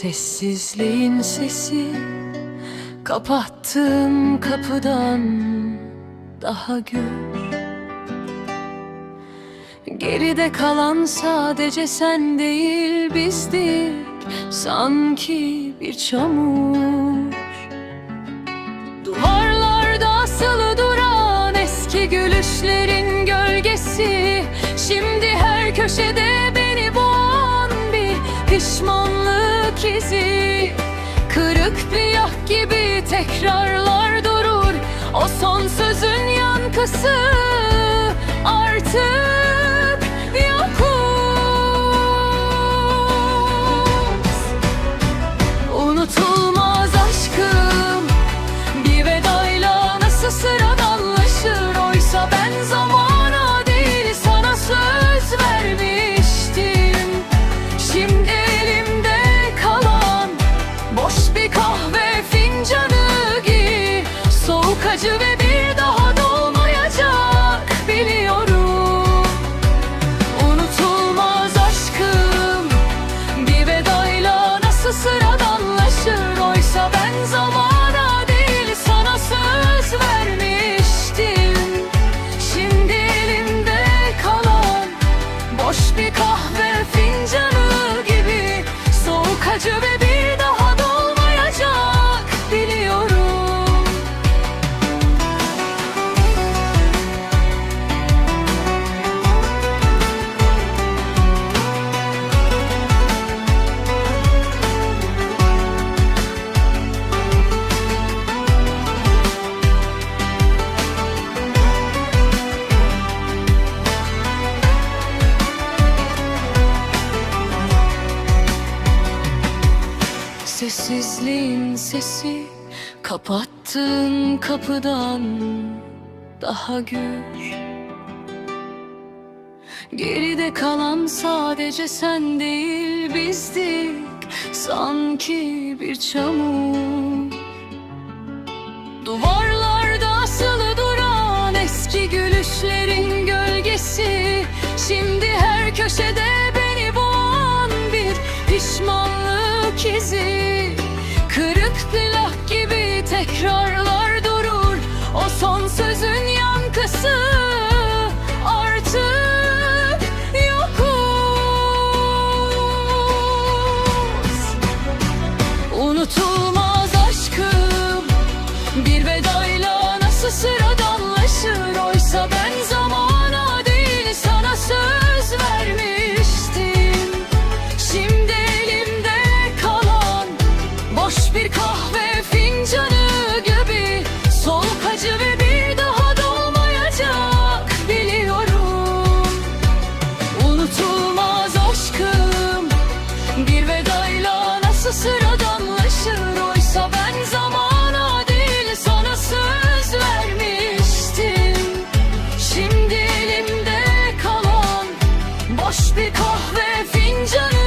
Sessizliğin sesi Kapattığım kapıdan daha gür. Geride kalan sadece sen değil bizdik Sanki bir çamur. Duvarlarda asılı duran eski gülüşlerin gölgesi. Şimdi her köşede beni boğan bir pişmanlık izi Kırık bir yak gibi tekrarlar durur. O son sözün yankısı Sessizliğin sesi kapattığın kapıdan daha gür. Geride kalan sadece sen değil bizdik sanki bir çamur. Duvarlarda asılı duran eski gülüşlerin gölgesi. Şimdi her köşede beni boğan bir pişmanlık izi gibi kahve fincanı.